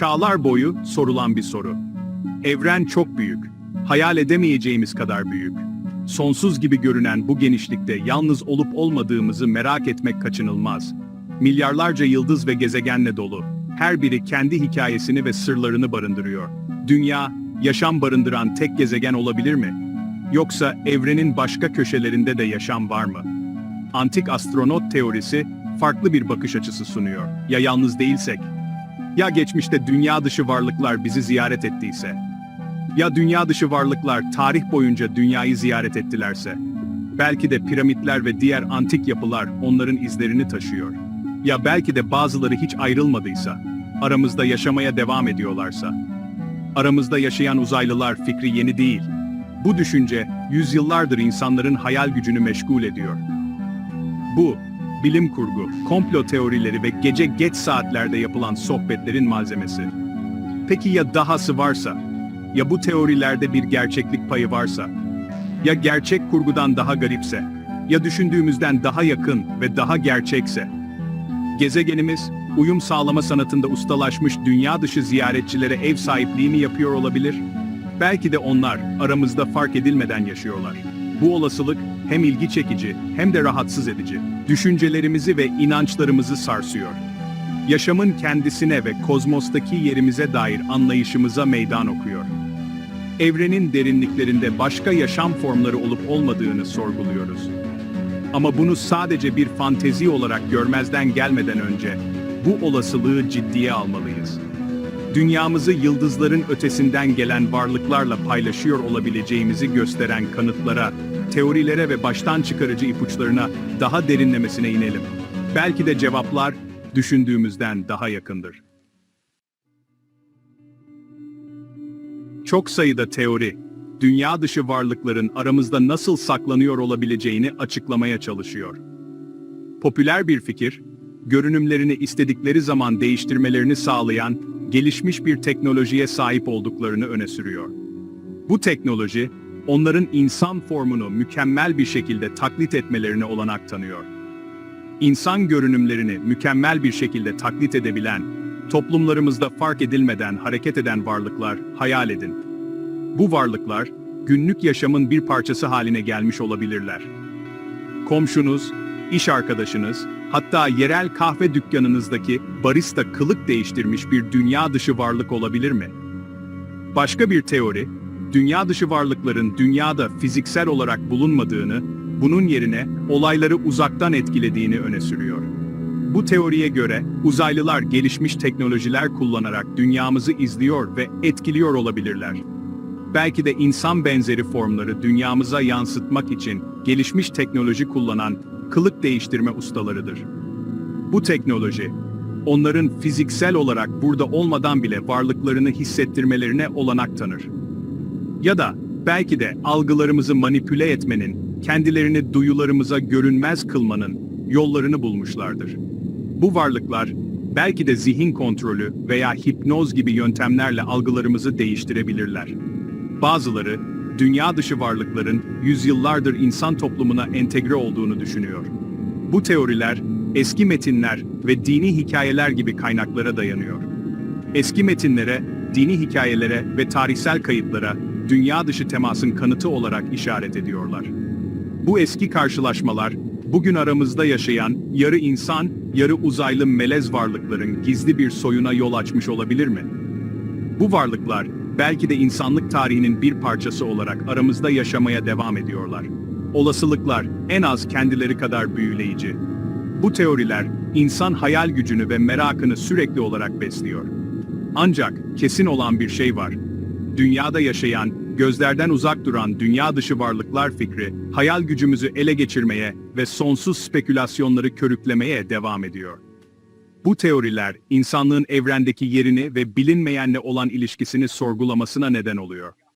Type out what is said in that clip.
çağlar boyu sorulan bir soru. Evren çok büyük. Hayal edemeyeceğimiz kadar büyük. Sonsuz gibi görünen bu genişlikte yalnız olup olmadığımızı merak etmek kaçınılmaz. Milyarlarca yıldız ve gezegenle dolu. Her biri kendi hikayesini ve sırlarını barındırıyor. Dünya, yaşam barındıran tek gezegen olabilir mi? Yoksa evrenin başka köşelerinde de yaşam var mı? Antik astronot teorisi farklı bir bakış açısı sunuyor. Ya yalnız değilsek? Ya geçmişte dünya dışı varlıklar bizi ziyaret ettiyse? Ya dünya dışı varlıklar tarih boyunca dünyayı ziyaret ettilerse? Belki de piramitler ve diğer antik yapılar onların izlerini taşıyor. Ya belki de bazıları hiç ayrılmadıysa, aramızda yaşamaya devam ediyorlarsa? Aramızda yaşayan uzaylılar fikri yeni değil. Bu düşünce yüzyıllardır insanların hayal gücünü meşgul ediyor. Bu, bilim kurgu, komplo teorileri ve gece geç saatlerde yapılan sohbetlerin malzemesi. Peki ya dahası varsa? Ya bu teorilerde bir gerçeklik payı varsa? Ya gerçek kurgudan daha garipse? Ya düşündüğümüzden daha yakın ve daha gerçekse? Gezegenimiz, uyum sağlama sanatında ustalaşmış dünya dışı ziyaretçilere ev sahipliği mi yapıyor olabilir? Belki de onlar aramızda fark edilmeden yaşıyorlar. Bu olasılık hem ilgi çekici hem de rahatsız edici. Düşüncelerimizi ve inançlarımızı sarsıyor. Yaşamın kendisine ve kozmostaki yerimize dair anlayışımıza meydan okuyor. Evrenin derinliklerinde başka yaşam formları olup olmadığını sorguluyoruz. Ama bunu sadece bir fantezi olarak görmezden gelmeden önce bu olasılığı ciddiye almalıyız. Dünyamızı yıldızların ötesinden gelen varlıklarla paylaşıyor olabileceğimizi gösteren kanıtlara, teorilere ve baştan çıkarıcı ipuçlarına daha derinlemesine inelim. Belki de cevaplar düşündüğümüzden daha yakındır. Çok sayıda teori, dünya dışı varlıkların aramızda nasıl saklanıyor olabileceğini açıklamaya çalışıyor. Popüler bir fikir, görünümlerini istedikleri zaman değiştirmelerini sağlayan gelişmiş bir teknolojiye sahip olduklarını öne sürüyor. Bu teknoloji, onların insan formunu mükemmel bir şekilde taklit etmelerine olanak tanıyor. İnsan görünümlerini mükemmel bir şekilde taklit edebilen, toplumlarımızda fark edilmeden hareket eden varlıklar hayal edin. Bu varlıklar, günlük yaşamın bir parçası haline gelmiş olabilirler. Komşunuz, iş arkadaşınız, hatta yerel kahve dükkanınızdaki barista kılık değiştirmiş bir dünya dışı varlık olabilir mi? Başka bir teori, dünya dışı varlıkların dünyada fiziksel olarak bulunmadığını, bunun yerine olayları uzaktan etkilediğini öne sürüyor. Bu teoriye göre uzaylılar gelişmiş teknolojiler kullanarak dünyamızı izliyor ve etkiliyor olabilirler. Belki de insan benzeri formları dünyamıza yansıtmak için gelişmiş teknoloji kullanan kılık değiştirme ustalarıdır. Bu teknoloji, onların fiziksel olarak burada olmadan bile varlıklarını hissettirmelerine olanak tanır. Ya da belki de algılarımızı manipüle etmenin, kendilerini duyularımıza görünmez kılmanın yollarını bulmuşlardır. Bu varlıklar belki de zihin kontrolü veya hipnoz gibi yöntemlerle algılarımızı değiştirebilirler. Bazıları dünya dışı varlıkların yüzyıllardır insan toplumuna entegre olduğunu düşünüyor. Bu teoriler eski metinler ve dini hikayeler gibi kaynaklara dayanıyor. Eski metinlere, dini hikayelere ve tarihsel kayıtlara dünya dışı temasın kanıtı olarak işaret ediyorlar. Bu eski karşılaşmalar, bugün aramızda yaşayan yarı insan, yarı uzaylı melez varlıkların gizli bir soyuna yol açmış olabilir mi? Bu varlıklar, belki de insanlık tarihinin bir parçası olarak aramızda yaşamaya devam ediyorlar. Olasılıklar en az kendileri kadar büyüleyici. Bu teoriler, insan hayal gücünü ve merakını sürekli olarak besliyor. Ancak kesin olan bir şey var. Dünyada yaşayan, gözlerden uzak duran dünya dışı varlıklar fikri, hayal gücümüzü ele geçirmeye ve sonsuz spekülasyonları körüklemeye devam ediyor. Bu teoriler, insanlığın evrendeki yerini ve bilinmeyenle olan ilişkisini sorgulamasına neden oluyor.